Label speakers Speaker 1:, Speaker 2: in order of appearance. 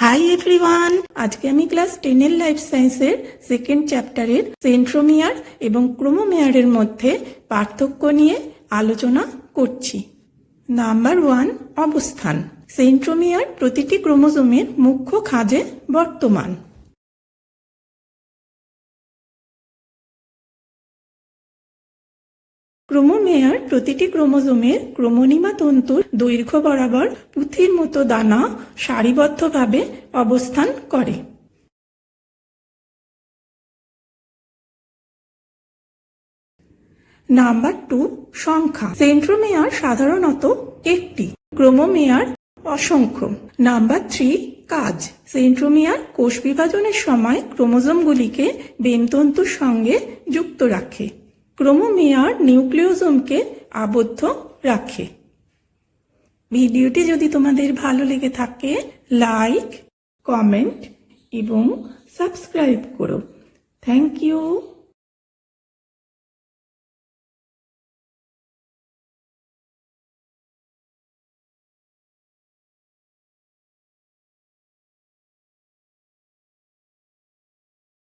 Speaker 1: Hi everyone আজকে আমি class টেনের লাইফ সায়েন্সের সেকেন্ড চ্যাপ্টারের সেন্ট্রোমিয়ার এবং ক্রোমোমেয়ারের মধ্যে পার্থক্য নিয়ে আলোচনা করছি। নাম্বার ওয়ান অবস্থান। সেন্ট্রোমিয়ার প্রতিটি ক্রোমোজোমের মুখ্য খাজে বর্তমান। ক্রোমোমেয়ার প্রতিটি ক্রোমোজোমের ক্রোমোনিমা তন্তুর দৈর্ঘ্য বরাবর পুঁথির মতো দানা সারিবদ্ধভাবে অবস্থান করে। নাম্বার টু, সংখ্যা। সেন্ট্রোমেয়ার সাধারণত একটি, ক্রোমোমেয়ার অসংখ্য। নাম্বার থ্রি, কাজ। সেন্ট্রোমিয়ার কোষ বিভাজনের সময় ক্রোমোজোমগুলিকে বেনতন্তুর সঙ্গে যুক্ত রাখে। ক্রোমোমেয়ার নিউক্লিওজোমকে আবদ্ধ রাখে। ভিডিওটি যদি তোমাদের ভালো লেগে থাকে, লাইক, কমেন্ট এবং সাবস্ক্রাইব করো। Thank you.